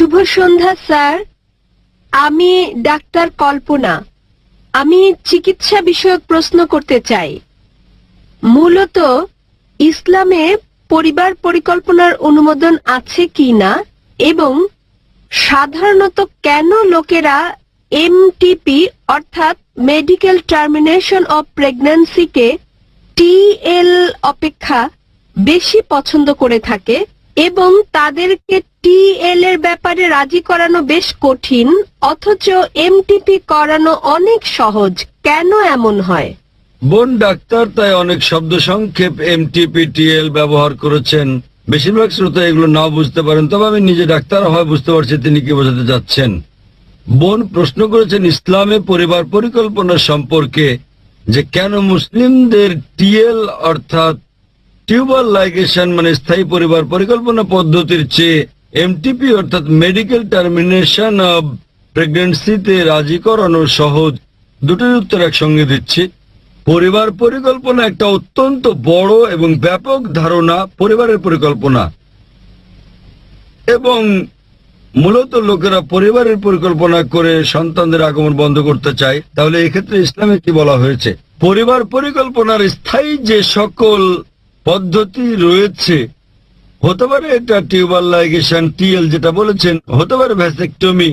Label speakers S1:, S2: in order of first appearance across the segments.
S1: শুভ সন্ধ্যা, sir. আমি doctor কল্পনা। আমি চিকিৎসা বিষয়ক প্রশ্ন করতে চাই। মূলত, ইসলামে পরিবার পরিকল্পনার অনুমোদন আছে কি না এবং সাধারণত কেন লোকেরা এমটিপি অর্থাৎ মেডিকেল টার্মিনেশন অব প্রেগন্যান্সিকে টিএল অপেক্ষা বেশি পছন্দ করে থাকে এবং তাদেরকে টিএল এর ব্যাপারে রাজি করানো বেশ কঠিন, অথচ এমটিপি করানো অনেক সহজ। কেন এমন হয়?
S2: বোন, ডাক্তার তাই অনেক শব্দ সংক্ষেপ এমটিপিটিএল ব্যবহার করেছেন। বেশিরভাগ শ্রোতা এগুলো নাও বুঝতে পারেন, তবে আমি নিজে ডাক্তার হয় বুঝতে পারছি তিনি কি বোঝাতে যাচ্ছেন বোন, প্রশ্ন করেছেন ইসলামে পরিবার পরিকল্পনা সম্পর্কে, যে কেন মুসলিমদের টিএল অর্থাৎ টিউবার লাইগেশন মানে স্থায়ী পরিবার পরিকল্পনা পদ্ধতির চেয়ে এমটিপি অর্থাৎ মেডিকেল টার্মিনেশন অব প্রেগনেন্সিতে রাজি করানো সহজ দুটোর উত্তর একসঙ্গে দিচ্ছি। পরিবার পরিকল্পনা একটা অত্যন্ত বড় এবং ব্যাপক ধারণা পরিবারের পরিকল্পনা। এবং মূলত লোকেরা পরিবারের পরিকল্পনা করে সন্তানদের আগমন বন্ধ করতে চায়। তাহলে এক্ষেত্রে ইসলামে কি বলা হয়েছে? পরিবার পরিকল্পনার স্থায়ী যে সকল পদ্ধতি রয়েছে হতে পারে এটা টিউবার লাইগেশন, টিএল যেটা বলেছেন, হতে পারে ভ্যাসেক্টমি।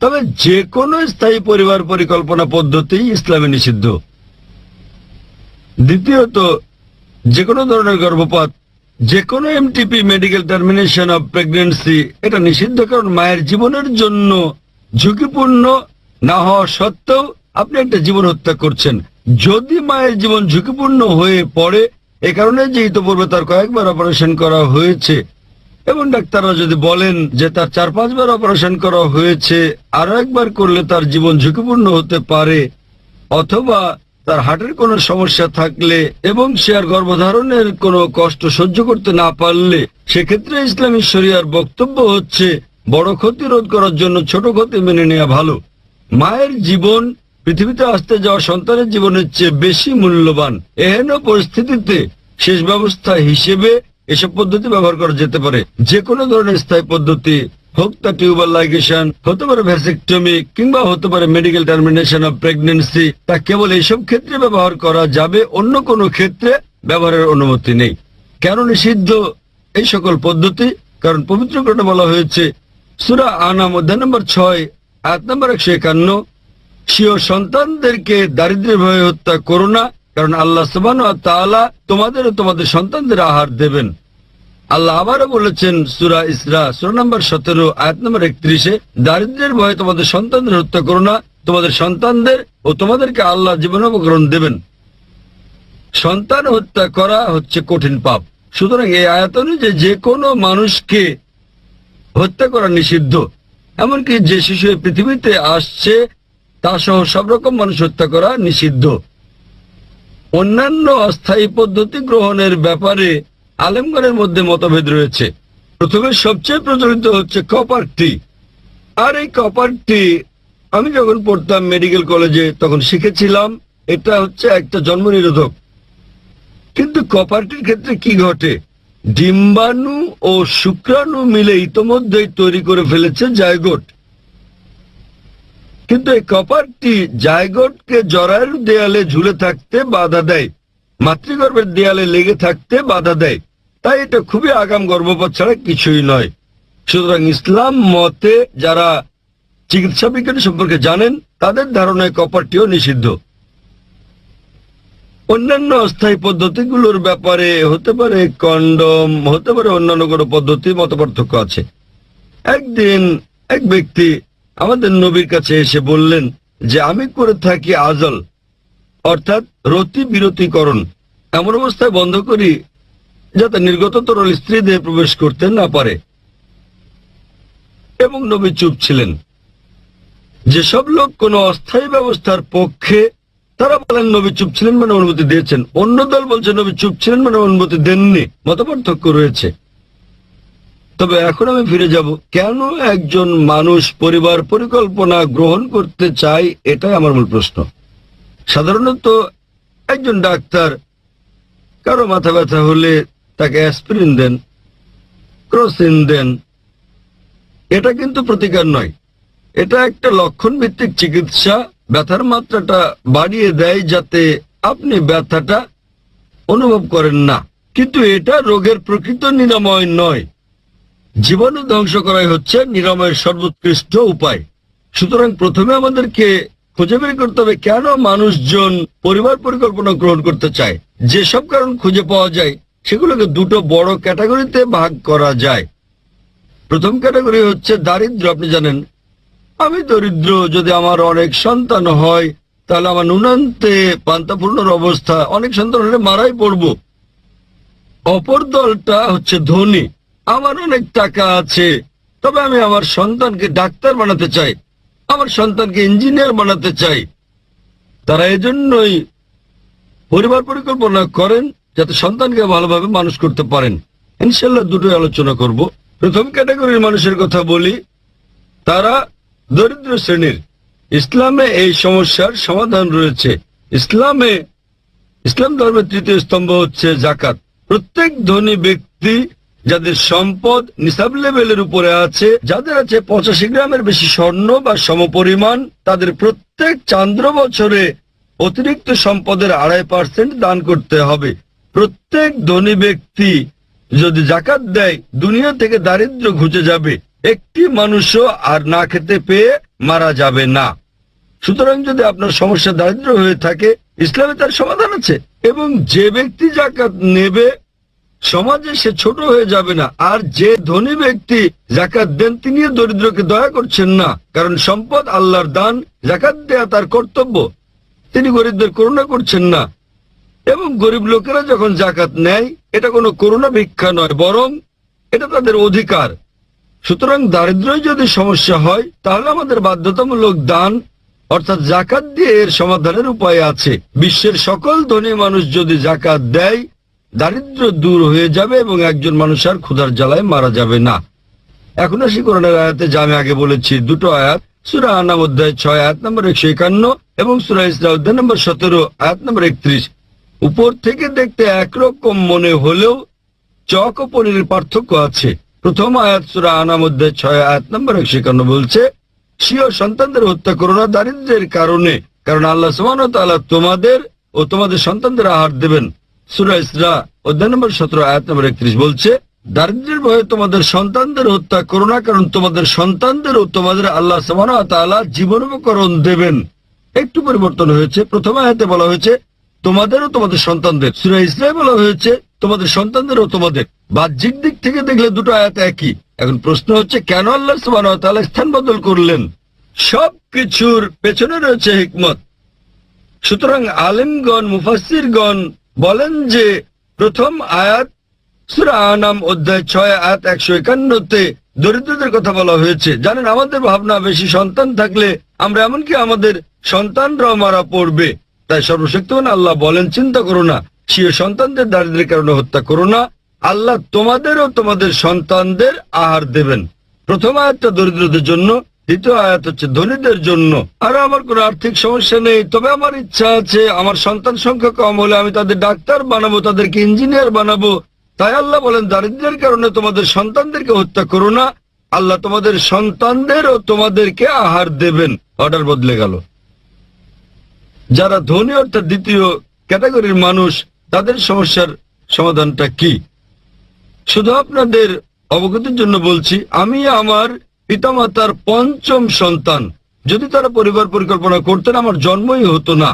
S2: তবে যে কোনো স্থায়ী পরিবার পরিকল্পনা পদ্ধতি ইসলামে নিষিদ্ধ। দ্বিতীয়ত, যে কোনো ধরনের গর্ভপাত, যে কোনো MTP medical termination of pregnancy এটা নিষিদ্ধ কারণ মায়ের জীবনের জন্য ঝুঁকিপূর্ণ, না হওয়া সত্ত্বেও আপনি একটা জীবন হত্যা করছেন। যদি মায়ের জীবন ঝুঁকিপূর্ণ হয়ে পড়ে এ কারণে যে ইতপূর্বে তার কয়েকবার অপারেশন করা হয়েছে, এবং ডাক্তাররা যদি বলেন যে তার চার পাঁচবার অপারেশন করা হয়েছে আরও একবার করলে তার জীবন ঝুঁকিপূর্ণ হতে পারে, অথবা তার হার্টের কোনো সমস্যা থাকলে এবং সে আর গর্ভধারণের কোনো কষ্ট সহ্য করতে না পারলে, সেক্ষেত্রে ইসলামী শরিয়ার বক্তব্য হচ্ছে, বড় ক্ষতি রোধ করার জন্য ছোট ক্ষতি মেনে নেওয়া ভালো। মায়ের জীবন পৃথিবীতে আসতে যাওয়া সন্তানের জীবনের চেয়ে বেশি মূল্যবান। এহেন পরিস্থিতিতে শেষ ব্যবস্থা হিসেবে এসব পদ্ধতি ব্যবহার করা যেতে পারে। যে কোনো ধরনের স্থায়ী পদ্ধতি হোক তা টিউবার লাইগেশন, হতে পারে ভ্যাসেক্টমি, কিংবা হতে পারে মেডিকেল টার্মিনেশন অফ প্রেগনেন্সি তা কেবল এইসব ক্ষেত্রে ব্যবহার করা যাবে, অন্য কোনো ক্ষেত্রে ব্যবহারের অনুমতি নেই। কেন নিষিদ্ধ এই সকল পদ্ধতি? কারণ পবিত্র গ্রন্থে বলা হয়েছে, সুরা আনাম অধ্যায় নম্বর ছয় আট নম্বর একশো একান্ন সিও সন্তানদেরকে দারিদ্র্যের ভয়ে হত্যা করো না, কারণ আল্লাহ সুবান তোমাদের ও তোমাদের সন্তানদের আহার দেবেন। আল্লাহ আবারও বলেছেন সুরা ইসরা, সুরা নম্বর সতেরো, আয়াত নম্বর একত্রিশে, দারিদ্র্যের ভয়ে তোমাদের সন্তানদের হত্যা করো না, তোমাদের সন্তানদের ও তোমাদেরকে আল্লাহ জীবন জীবনোপকরণ দেবেন। সন্তান হত্যা করা হচ্ছে কঠিন পাপ। সুতরাং এই আয়াত অনুযায়ী যে কোনো মানুষকে হত্যা করা নিষিদ্ধ। এমনকি যে শিশু পৃথিবীতে আসছে তা সহ সব রকম মানুষ হত্যা করা নিষিদ্ধ। অন্যান্য অস্থায়ী পদ্ধতি গ্রহণের ব্যাপারে আলেমগণের মধ্যে মতভেদ রয়েছে। প্রথমে সবচেয়ে প্রচলিত হচ্ছে কপার টি আর এই কপার টি আমি যখন পড়তাম মেডিকেল কলেজে, তখন শিখেছিলাম, এটা হচ্ছে একটা জন্ম নিরোধক কিন্তু কপারটির ক্ষেত্রে কি ঘটে? ডিম্বাণু ও শুক্রাণু মিলে ইতোমধ্যেই তৈরি করে ফেলেছে জায়গোট। কিন্তু এই কপারটি জায়গোটকে জরায়ুর দেয়ালে ঝুলে থাকতে বাধা দেয়। মাতৃগর্ভের দেয়ালে লেগে থাকতে বাধা দেয়। তাই এটা খুবই আগাম গর্ভপাত ছাড়া কিছুই নয়। সুতরাং ইসলাম মতে যারা চিকিৎসা বিজ্ঞান সম্পর্কে জানেন, তাদের ধারণায় কপারটিও নিষিদ্ধ। অন্যান্য অস্থায়ী পদ্ধতিগুলোর ব্যাপারে হতে পারে কন্ডম, হতে পারে অন্যান্য কোনো পদ্ধতি মত পার্থক্য আছে। একদিন এক ব্যক্তি আমাদের নবীর কাছে এসে বললেন যে, আমি করে থাকি আজল, অর্থাৎ রতি বিরতিকরণ। এমন অবস্থায় বন্ধ করি যাতে নির্গত তরল স্ত্রী দেহে প্রবেশ করতে না পারে। এবং নবী চুপ ছিলেন। যেসব লোক কোন অস্থায়ী ব্যবস্থার পক্ষে, তারা বলেন, নবী চুপ ছিলেন মানে অনুমতি দিয়েছেন। অন্য দল বলছে, নবী চুপ ছিলেন মানে অনুমতি দেননি। মত পার্থক্য রয়েছে। তবে এখন আমি ফিরে যাব। কেন একজন মানুষ পরিবার পরিকল্পনা গ্রহণ করতে চায়, এটাই আমার মূল প্রশ্ন। সাধারণত একজন ডাক্তার কারও মাথা ব্যথা হলে তাকে অ্যাসপিরিন দেন, ক্রোসিন দেন। এটা কিন্তু প্রতিকার নয়। এটা একটা লক্ষণ ভিত্তিক চিকিৎসা। ব্যথার মাত্রাটা বাড়িয়ে দেয় যাতে আপনি ব্যথাটা অনুভব করেন না। কিন্তু এটা রোগের প্রকৃত নিরাময় নয়। জীবাণু ধ্বংস করাই হচ্ছে নিরাময়ের সর্বোৎকৃষ্ট উপায়। সুতরাং প্রথমে আমাদেরকে খুঁজে বের করতে হবে কেন মানুষজন পরিবার পরিকল্পনা গ্রহণ করতে চায়। যেসব কারণ খুঁজে পাওয়া যায়, সেগুলোকে দুটো বড় ক্যাটাগরিতে ভাগ করা যায়। প্রথম ক্যাটাগরি হচ্ছে দারিদ্র, আপনি জানেন। আমি দরিদ্র, যদি আমার অনেক সন্তান হয়, তাহলে আমার নুনান্তে পান্তাপূর্ণর অবস্থা, অনেক সন্তান হলে মারাই পড়ব। অপর দলটা হচ্ছে ধনী। আমার অনেক টাকা আছে। তবে আমি আমার সন্তানকে ডাক্তার বানাতে চাই। আমার সন্তানকে ইঞ্জিনিয়ার বানাতে চাই। তারা এজন্যই পরিবার পরিকল্পনা করেন যাতে সন্তানকে ভালোভাবে মানুষ করতে পারেন। ইনশাল্লাহ দুটোই আলোচনা করব। প্রথম ক্যাটাগরির মানুষের কথা বলি। তারা দরিদ্র শ্রেণির। ইসলামে এই সমস্যার সমাধান রয়েছে। ইসলামে, ইসলাম ধর্মের তৃতীয় স্তম্ভ হচ্ছে জাকাত। প্রত্যেক ধনী ব্যক্তি যাদের সম্পদ নিসাব লেভেলের উপরে আছে, যাদের আছে পঁচাশি গ্রামের বেশি স্বর্ণ বা সমপরিমাণ, তাদের প্রত্যেক চান্দ্র বছরে অতিরিক্ত সম্পদের আড়াই পার্সেন্ট দান করতে হবে। প্রত্যেক ধনী ব্যক্তি যদি জাকাত দেয়, দুনিয়া থেকে দারিদ্র ঘুচে যাবে। একটি মানুষও আর না খেতে পেয়ে মারা যাবে না। সুতরাং যদি আপনার সমস্যা দারিদ্র হয়ে থাকে, ইসলামে তার সমাধান আছে। এবং যে ব্যক্তি জাকাত নেবে সমাজে সে ছোট হয়ে যাবে না। আর যে ধনী ব্যক্তি জাকাত দেন তিনিও দরিদ্রকে দয়া করছেন না। কারণ সম্পদ আল্লাহর দান জাকাত দেয়া তার কর্তব্য। তিনি গরিবদের করুণা করছেন না। এবং গরিব লোকেরা যখন জাকাত নেয়, এটা কোনো করুণা ভিক্ষা নয়, বরং এটা তাদের অধিকার। সুতরাং দারিদ্র্য যদি সমস্যা হয়, তাহলে আমাদের বাধ্যতামূলক দান, অর্থাৎ জাকাত দিয়ে এর সমাধানের উপায় আছে। বিশ্বের সকল ধনী মানুষ যদি জাকাত দেয় দারিদ্র দূর হয়ে যাবে এবং একজন মানুষ আর ক্ষুধার জ্বালায় মারা যাবে না। এখন আসি কোরআনের আয়াতে যা আমি আগে বলেছি। দুটো আয়াত, সুরা আনাম অধ্যায় ছয়, আয়াত নম্বর একশো একান্ন এবং সুরা ইসরা অধ্যায় নম্বর সতেরো, আয়াত নম্বর একত্রিশ। উপর থেকে দেখতে একরকম মনে হলেও চক ও পনিরের পার্থক্য আছে। প্রথম আয়াত, সুরা আনাম অধ্যায় ছয়, আয়াত নম্বর একশো একান্ন বলছে, স্বীয় সন্তানদের হত্যা করো না দারিদ্রের কারণে, কারণ আল্লাহ সুমান তাআলা তোমাদের ও তোমাদের সন্তানদের আহার দেবেন। সুরা ইসরা, অধ্যায় সতেরো, আয়াত নম্বর একত্রিশ বলছে, দারিদ্রের ভয়ে তোমাদের সন্তানদের হত্যা করো না, কারণ তোমাদের সন্তানদের ও তোমাদের আল্লাহ সুমান তাআলা জীবন উপকরণ দেবেন। একটু পরিবর্তন হয়েছে। প্রথম আয়াতে বলা হয়েছে তোমাদেরও তোমাদের সন্তানদের। সুরা ইসরায় বলা হয়েছে, তোমাদের সন্তানদেরও তোমাদের। বাহ্যিক দিক থেকে দেখলে দুটো আয়াত একই। এখন প্রশ্ন হচ্ছে, কেন আল্লাহ সুবাহ স্থান বদল করলেন? সব কিছুর পেছনে রয়েছে হিকমত। সুতরাং আলেমগণ মুফাসিরগণ বলেন যে প্রথম আয়াত, সুরা আনাম অধ্যায় ছয়, আয়াত একশো একান্নতে দরিদ্রদের কথা বলা হয়েছে। জানেন, আমাদের ভাবনা বেশি সন্তান থাকলে আমরা এমনকি আমাদের সন্তানরাও মারা পড়বে। তাই সর্বশক্তিমান আল্লাহ বলেন, চিন্তা করো না সিও সন্তানদের দারিদ্রের কারণে হত্যা করো না। আল্লাহ তোমাদেরও তোমাদের সন্তানদের আহার দেবেন। প্রথম আয়াতটা দরিদ্রদের জন্য দ্বিতীয় আয়াত হচ্ছে, ধনীদের জন্য। আর আমার কোনো আর্থিক সমস্যা নেই, তবে আমার ইচ্ছা আছে, আমার সন্তান সংখ্যা কম হলে আমি তাদের ডাক্তার বানাবো, তাদেরকে ইঞ্জিনিয়ার বানাবো। তাই আল্লাহ বলেন দারিদ্রের কারণে তোমাদের সন্তানদেরকে হত্যা করো না, আল্লাহ তোমাদের সন্তানদের ও তোমাদেরকে আহার দেবেন। অর্ডার বদলে গেল। যারা ধনী অর্থাৎ দ্বিতীয় ক্যাটাগরির মানুষ, তাদের সমস্যার সমাধানটা কি? শুধু আপনাদের অবগতির জন্য বলছি, আমি আমার পিতামাতার পঞ্চম সন্তান। যদি তারা পরিবার পরিকল্পনা করতেন, আমার জন্মই হতো না।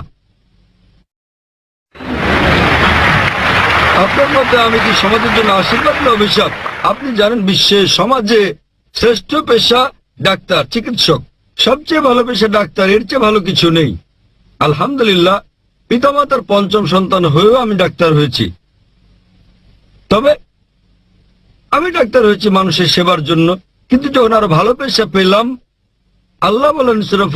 S2: আপনার মতে আমি কি সমাজের জন্য আশীর্বাদ না অভিশাপ? আপনি জানেন, বিশ্বে সমাজে শ্রেষ্ঠ পেশা ডাক্তার, চিকিৎসক। সবচেয়ে ভালো পেশা ডাক্তার, এর চেয়ে ভালো কিছু নেই। আলহামদুলিল্লাহ, পিতামাতার পঞ্চম সন্তান হয়েও আমি ডাক্তার হয়েছি। তবে আমি ডাক্তার হয়েছি মানুষের সেবার জন্য। কিন্তু যখন আরও ভালো পেশা পেলাম আল্লাহ বলেন সুরা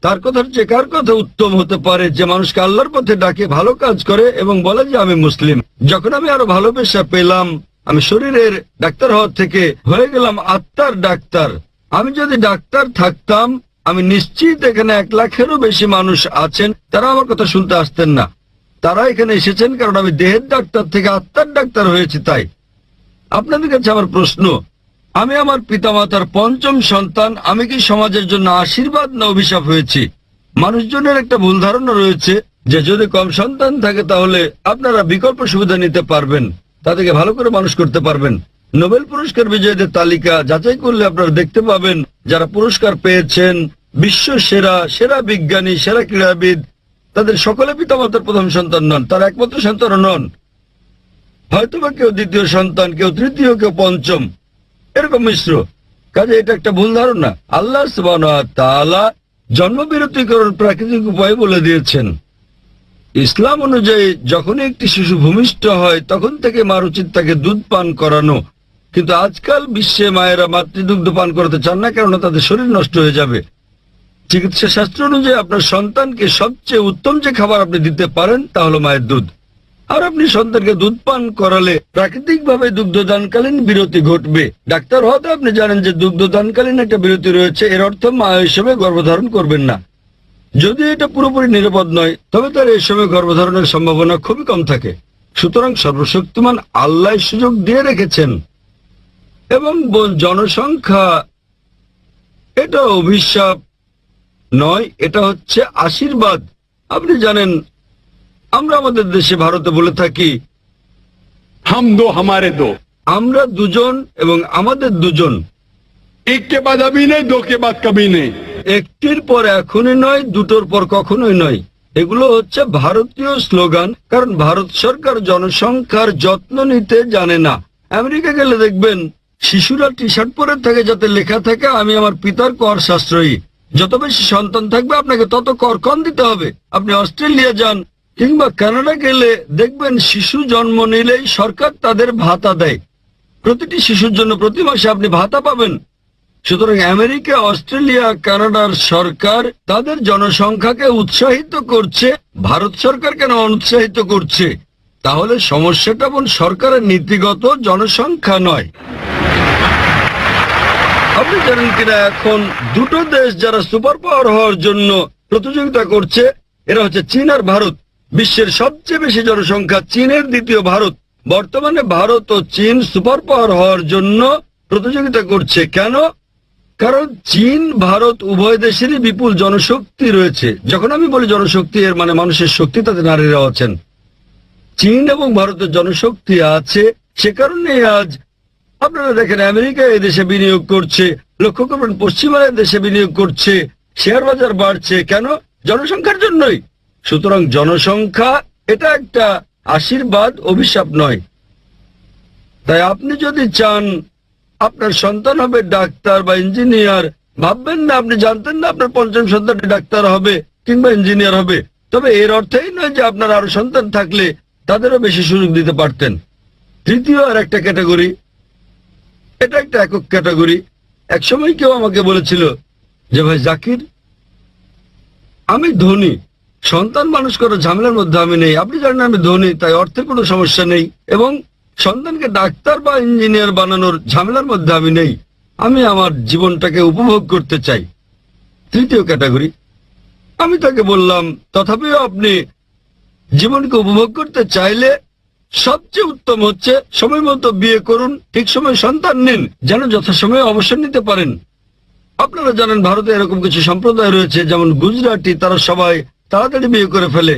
S2: তার কথার যে কার কথা উত্তম হতে পারে যে মানুষকে আল্লাহর পথে ডাকে ভালো কাজ করে এবং বলে যে আমি মুসলিম? যখন আমি আরও ভালো পেশা পেলাম আমি শরীরের ডাক্তার হওয়ার থেকে হয়ে গেলাম আত্মার ডাক্তার। আমি যদি ডাক্তার থাকতাম আমি নিশ্চিত এখানে এক লাখেরও বেশি মানুষ আছেন তারা আমার কথা শুনতে আসতেন না। তারা এখানে এসেছেন কারণ আমি দেহের ডাক্তার থেকে আত্মার ডাক্তার হয়েছি তাই। আপনাদের কাছে আমার প্রশ্ন, আমি আমার পিতামাতার পঞ্চম সন্তান, আমি কি সমাজের জন্য আশীর্বাদ না অভিশাপ হয়েছি? মানুষজনের একটা ভুল ধারণা রয়েছে যে যদি কম সন্তান থাকে তাহলে আপনারা বিকল্প সুবিধা নিতে পারবেন, তাদেরকে ভালো করে মানুষ করতে পারবেন। নোবেল পুরস্কার বিজয়ীদের তালিকা যাচাই করলে আপনারা দেখতে পাবেন, যারা পুরস্কার পেয়েছেন, বিশ্ব সেরা সেরা বিজ্ঞানী, সেরা ক্রীড়াবিদ তাদের সকলে পিতামাতার প্রথম সন্তান নন, তার একমাত্র সন্তানও নন। হয়তোবা কেউ দ্বিতীয় সন্তান, কেউ তৃতীয়, কেউ পঞ্চম। এরকম মিশ্র। কাজে এটা একটা ভুল ধারণা। আল্লাহ তাআলা জন্মবিরতিকরণ প্রাকৃতিক উপায় বলে দিয়েছেন। ইসলাম অনুযায়ী যখনই একটি শিশু ভূমিষ্ঠ হয়, তখন থেকে মার উচিত তাকে দুধ পান করানো। কিন্তু আজকাল বিশ্বে মায়েরা মাতৃদুগ্ধ পান করাতে চান না, কেননা তাদের শরীর নষ্ট হয়ে যাবে। চিকিৎসা শাস্ত্র অনুযায়ী আপনার সন্তানকে সবচেয়ে উত্তম যে খাবার আপনি দিতে পারেন, তা হলো মায়ের দুধ। আর আপনি সন্তানকে দুধ পান করালে প্রাকৃতিকভাবে দুগ্ধদানকালীন বিরতি ঘটবে। ডাক্তার হতে আপনি জানেন যে দুগ্ধদানকালীন একটা বিরতি রয়েছে, এর অর্থ মা হিসেবে গর্ভধারণ করবেন না। যদি এটা পুরোপুরি নিরাপদ নয়, তবে তার এই সময় গর্ভধারণের সম্ভাবনা খুবই কম থাকে। সুতরাং সর্বশক্তিমান আল্লাহ সুযোগ দিয়ে রেখেছেন। এবং জনসংখ্যা এটা অভিশাপ। নয় এটা হচ্ছে আশীর্বাদ। আপনি জানেন আমরা আমাদের দেশে ভারতে বলে থাকি
S3: হাম দো হামারে দো।
S2: আমরা দুজন এবং আমাদের দুজন।
S3: এককে বাদ আমি নেই দোকে বাদ কাবি নেই।
S2: একটির পর এখনই নয় দুটোর পর কখনোই নয়। এগুলো হচ্ছে ভারতীয় স্লোগান কারণ ভারত সরকার জনসংখ্যার যত্ন নিতে জানে না। আমেরিকা গেলে দেখবেন শিশুরা টি শার্ট পরে থাকে যাতে লেখা থাকে আমি আমার পিতার কর সাশ্রয়ী যত বেশি সন্তান থাকবে, আপনাকে তত কর কম দিতে হবে। আপনি অস্ট্রেলিয়া যান, কিংবা কানাডা গেলে দেখবেন শিশু জন্ম নিলেই সরকার তাদের ভাতা দেয়। প্রতিটি শিশুর জন্য প্রতি মাসে আপনি ভাতা পাবেন। সুতরাং আমেরিকা, অস্ট্রেলিয়া, কানাডার সরকার তাদের জনসংখ্যাকে উৎসাহিত করছে, ভারত সরকার কেন অনুৎসাহিত করছে? তাহলে সমস্যাটা বোন সরকারের নীতিগত জনসংখ্যা নয়। আপনি জানেন কিনা, এখন দুটো দেশ যারা সুপার পাওয়ার হওয়ার জন্য প্রতিযোগিতা করছে, এরা হচ্ছে চীন আর ভারত। বিশ্বের সবচেয়ে বেশি জনসংখ্যা চীনের দ্বিতীয় ভারত। বর্তমানে ভারত ও চীন সুপার পাওয়ার হওয়ার জন্য প্রতিযোগিতা করছে। কেন? কারণ চীন, ভারত উভয় দেশেরই বিপুল জনশক্তি রয়েছে। যখন আমি বলি জনশক্তি, এর মানে মানুষের শক্তি, তাতে নারীরা আছেন। চীন এবং ভারতের জনশক্তি আছে, সে কারণে আজ আপনারা দেখেন, আমেরিকা দেশে বিনিয়োগ করছে, লক্ষ্য করবেন পশ্চিমা দেশে বিনিয়োগ করছে, শেয়ার বাজার বাড়ছে। কেন? জনসংখ্যার জন্যই। সুতরাং জনসংখ্যা এটা একটা আশীর্বাদ, অভিশাপ নয়। তাই আপনি যদি চান, আপনার সন্তান হবে ডাক্তার বা ইঞ্জিনিয়ার, ভাববেন না, আপনি জানতেন না আপনার পঞ্চম সন্তানটি ডাক্তার হবে কিংবা ইঞ্জিনিয়ার হবে। তবে এর অর্থেই নয় যে আপনার আরও সন্তান থাকলে তাদেরও বেশি সুযোগ দিতে পারতেন। তৃতীয় আর একটা ক্যাটাগরি এটা একটা একক ক্যাটাগরি। এক সময় কেউ আমাকে বলেছিল যে, ভাই জাকির, আমি ধনী, সন্তান মানুষ করার ঝামেলার মধ্যে আমি নেই। আপনি জানেন আমি ধনী, তাই অর্থের কোনো সমস্যা নেই এবং সন্তানকে ডাক্তার বা ইঞ্জিনিয়ার বানানোর ঝামেলার মধ্যে আমি নেই। আমি আমার জীবনটাকে উপভোগ করতে চাই। তৃতীয় ক্যাটাগরি। আমি তাকে বললাম, তথাপিও আপনি জীবনকে উপভোগ করতে চাইলে সবচেয়ে উত্তম হচ্ছে সময় মতো বিয়ে করুন, ঠিক সময় সন্তান নিন, যেন যথাসময়ে অবসর নিতে পারেন। আপনারা জানেন ভারতে এরকম কিছু সম্প্রদায় রয়েছে, যেমন গুজরাটি, তারা সবাই তাড়াতাড়ি বিয়ে করে ফেলে।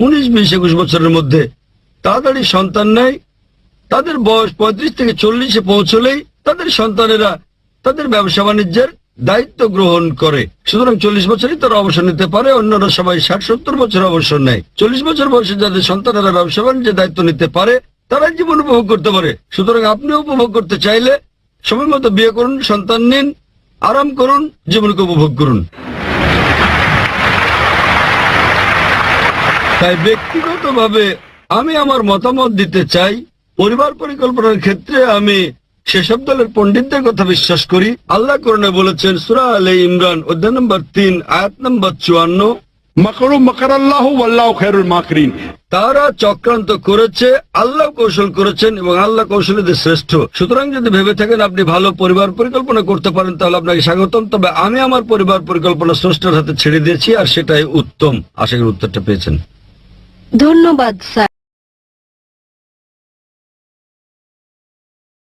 S2: উনিশ বিশ একুশ বছরের মধ্যে তাড়াতাড়ি সন্তান নেয়। তাদের বয়স পঁয়ত্রিশ থেকে চল্লিশে পৌঁছলেই তাদের সন্তানেরা তাদের ব্যবসা বাণিজ্যের দায়িত্ব গ্রহণ করে। সুতরাং চল্লিশ বছরই তারা অবসর নিতে পারে অন্যরা সবাই ষাট, সত্তর বছর অবসর নেয়। চল্লিশ বছর বয়সে যাদের সন্তানেরা ব্যবসা বাণিজ্যের দায়িত্ব নিতে পারে তারা জীবন উপভোগ করতে পারে। সুতরাং আপনি উপভোগ করতে চাইলে সময় মতো বিয়ে করুন, সন্তান নিন, আরাম করুন, জীবনকে উপভোগ করুন। তাই ব্যক্তিগতভাবে আমি আমার মতামত দিতে চাই, পরিবার পরিকল্পনার ক্ষেত্রে আমি সেসব দলের পন্ডিতদের কথা বিশ্বাস করি। আল্লাহ করণে বলেছেন সুরা আলে ইমরান অধ্যায় নম্বর তিন আয়াত নম্বর চুয়ান্ন।
S3: মাকরু মাকার আল্লাহ আল্লাহ খেরুল মাকরিন।
S2: তারা চক্রান্ত করেছে আল্লাহ কৌশল করেছেন এবং আল্লাহ কৌশলীদের শ্রেষ্ঠ। সুতরাং যদি ভেবে থাকেন আপনি ভালো পরিবার পরিকল্পনা করতে পারেন তাহলে আপনাকে স্বাগতম। তবে আমি আমার পরিবার পরিকল্পনা স্রষ্টার হাতে ছেড়ে দিয়েছি আর সেটাই উত্তম। আশা করি উত্তরটা পেয়েছেন।
S1: ধন্যবাদ স্যার।